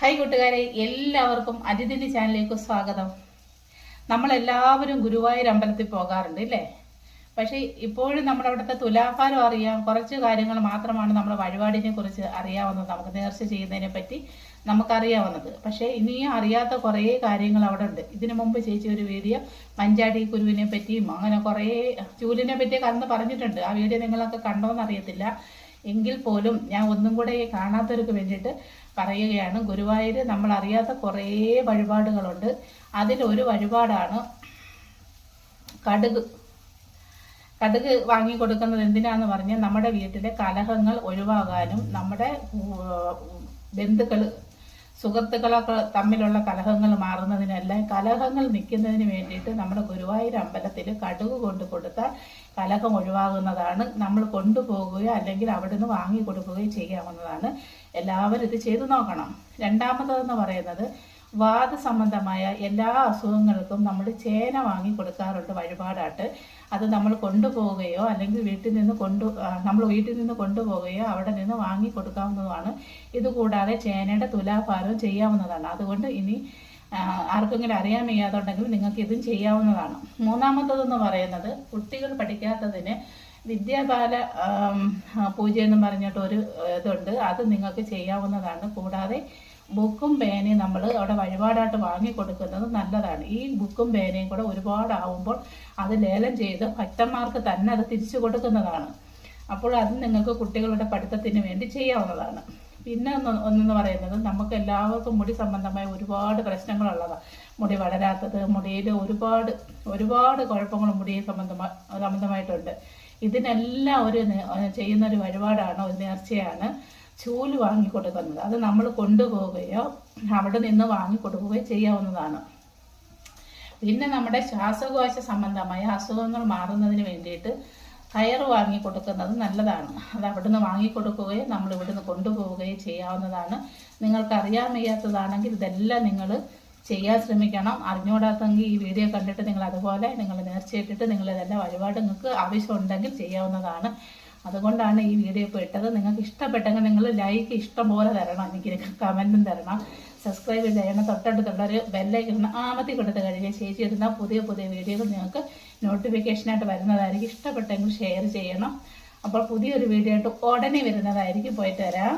Hi കൂട്ടുകാരെ. എല്ലാവർക്കും അതിഥിനി ചാനലിലേക്ക് സ്വാഗതം. നമ്മളെല്ലാവരും ഗുരുവായൂർ അമ്പലത്തിൽ പോകാറുണ്ട് ഇല്ലേ? പക്ഷേ ഇപ്പോഴും നമ്മുടെ അവിടുത്തെ തുലാഭാരം അറിയാം. കുറച്ച് കാര്യങ്ങൾ മാത്രമാണ് നമ്മുടെ വഴിപാടിനെ കുറിച്ച് അറിയാവുന്നത്. നമുക്ക് നേർച്ച ചെയ്യുന്നതിനെ പറ്റി നമുക്കറിയാവുന്നത്. പക്ഷേ ഇനിയും അറിയാത്ത കുറേ കാര്യങ്ങൾ അവിടെ ഉണ്ട് ഇതിനു മുമ്പ് ചേച്ചി ഒരു വീഡിയോ മഞ്ചാടി കുരുവിനെ പറ്റിയും അങ്ങനെ കുറേ ചൂലിനെ പറ്റിയൊക്കെ അന്ന് പറഞ്ഞിട്ടുണ്ട്. ആ വീഡിയോ നിങ്ങളൊക്കെ കണ്ടോന്ന് അറിയത്തില്ല. എങ്കിൽ പോലും ഞാൻ ഒന്നും കൂടെ കാണാത്തവർക്ക് വേണ്ടിയിട്ട് പറയുകയാണ്. ഗുരുവായൂർ നമ്മൾ അറിയാത്ത കുറേ വഴിപാടുകളുണ്ട്. അതിലൊരു വഴിപാടാണ് കടുക്. കടുക് വാങ്ങി കൊടുക്കുന്നത് എന്തിനാന്ന് പറഞ്ഞാൽ നമ്മുടെ വീട്ടിലെ കലഹങ്ങൾ ഒഴിവാകാനും നമ്മുടെ ബന്ധുക്കൾ സുഹൃത്തുക്കളൊക്കെ തമ്മിലുള്ള കലഹങ്ങൾ മാറുന്നതിനെല്ലാം കലഹങ്ങൾ നിൽക്കുന്നതിന് വേണ്ടിയിട്ട് നമ്മുടെ ഗുരുവായൂർ അമ്പലത്തിൽ കടുക് കൊണ്ട് കൊടുത്താൽ കലഹം ഒഴിവാകുന്നതാണ്. നമ്മൾ കൊണ്ടുപോകുകയോ അല്ലെങ്കിൽ അവിടുന്ന് വാങ്ങി കൊടുക്കുകയോ ചെയ്യാവുന്നതാണ്. എല്ലാവരും ഇത് ചെയ്തു നോക്കണം. രണ്ടാമതെന്ന് പറയുന്നത് വാദ സംബന്ധമായ എല്ലാ അസുഖങ്ങൾക്കും നമ്മൾ ചേന വാങ്ങി കൊടുക്കാറുണ്ട് വഴിപാടായിട്ട്. അത് നമ്മൾ കൊണ്ടുപോവുകയോ അല്ലെങ്കിൽ വീട്ടിൽ നിന്ന് കൊണ്ടു നമ്മൾ വീട്ടിൽ നിന്ന് കൊണ്ടുപോവുകയോ അവിടെ നിന്ന് വാങ്ങി കൊടുക്കാവുന്നതുമാണ് ഇതുകൂടാതെ ചേനയുടെ തുലാഭാരവും ചെയ്യാവുന്നതാണ്. അതുകൊണ്ട് ഇനി ആർക്കെങ്കിലും അറിയാൻ വയ്യാതുണ്ടെങ്കിൽ നിങ്ങൾക്ക് ഇതും ചെയ്യാവുന്നതാണ്. മൂന്നാമത്തതെന്ന് പറയുന്നത് കുട്ടികൾ പഠിക്കാത്തതിന് വിദ്യാബാല പൂജ എന്ന് പറഞ്ഞിട്ട് ഒരു ഇതുണ്ട്. അത് നിങ്ങൾക്ക് ചെയ്യാവുന്നതാണ്. കൂടാതെ ബുക്കും പേനയും നമ്മൾ അവിടെ വഴിപാടായിട്ട് വാങ്ങിക്കൊടുക്കുന്നത് നല്ലതാണ്. ഈ ബുക്കും പേനയും കൂടെ ഒരുപാടാവുമ്പോൾ അത് ലേലം ചെയ്ത് ഭക്തന്മാർക്ക് തന്നെ അത് തിരിച്ചു കൊടുക്കുന്നതാണ്. അപ്പോൾ അത് നിങ്ങൾക്ക് കുട്ടികളുടെ പഠിത്തത്തിന് വേണ്ടി ചെയ്യാവുന്നതാണ്. പിന്നെ ഒന്ന് ഒന്നെന്ന് പറയുന്നത് നമുക്ക് എല്ലാവർക്കും മുടി സംബന്ധമായ ഒരുപാട് പ്രശ്നങ്ങളുള്ളതാണ് മുടി വളരാത്തത് മുടിയിൽ ഒരുപാട് ഒരുപാട് കുഴപ്പങ്ങൾ മുടി സംബന്ധമായി സംബന്ധമായിട്ടുണ്ട്. ഇതിനെല്ലാം ഒരു ചെയ്യുന്ന ഒരു വഴിപാടാണ് ഒരു നേർച്ചയാണ്. ചൂൽ വാങ്ങി കൊടുക്കുന്നത് അത് നമ്മൾ കൊണ്ടുപോവുകയോ അവിടെ നിന്ന് വാങ്ങിക്കൊടുക്കുകയോ ചെയ്യാവുന്നതാണ്. പിന്നെ നമ്മുടെ ശ്വാസകോശ സംബന്ധമായ അസുഖങ്ങൾ മാറുന്നതിന് വേണ്ടിയിട്ട് കയറ് വാങ്ങിക്കൊടുക്കുന്നത് നല്ലതാണ്. അത് അവിടുന്ന് വാങ്ങിക്കൊടുക്കുകയും നമ്മൾ ഇവിടുന്ന് കൊണ്ടുപോവുകയും ചെയ്യാവുന്നതാണ്. നിങ്ങൾക്ക് അറിയാൻ വയ്യാത്തതാണെങ്കിൽ ഇതെല്ലാം നിങ്ങൾ ചെയ്യാൻ ശ്രമിക്കണം. അറിഞ്ഞുകൂടാത്തെങ്കിൽ ഈ വീഡിയോ കണ്ടിട്ട് നിങ്ങൾ അതുപോലെ നിങ്ങൾ നേർച്ചയിട്ടിട്ട് നിങ്ങൾ ഇതെല്ലാം വഴിപാട് നിങ്ങൾക്ക് ആവശ്യമുണ്ടെങ്കിൽ ചെയ്യാവുന്നതാണ്. അതുകൊണ്ടാണ് ഈ വീഡിയോ ഇപ്പോൾ ഇട്ടത്. നിങ്ങൾക്ക് ഇഷ്ടപ്പെട്ടെങ്കിൽ നിങ്ങൾ ലൈക്ക് ഇഷ്ടം പോലെ തരണം. എനിക്ക് കമന്റും തരണം. സബ്സ്ക്രൈബ് ചെയ്യണം. തൊട്ടടുത്തുള്ള ഒരു ബെല്ലൈക്കൺ ആമത്തി കൊടുത്ത് കഴിഞ്ഞാൽ ചേച്ചി ഇടുന്ന പുതിയ പുതിയ വീഡിയോകൾ നിങ്ങൾക്ക് നോട്ടിഫിക്കേഷനായിട്ട് വരുന്നതായിരിക്കും. ഇഷ്ടപ്പെട്ടെങ്കിൽ ഷെയർ ചെയ്യണം. അപ്പോൾ പുതിയൊരു വീഡിയോ ആയിട്ട് ഉടനെ വരുന്നതായിരിക്കും. പോയിട്ട് വരാം.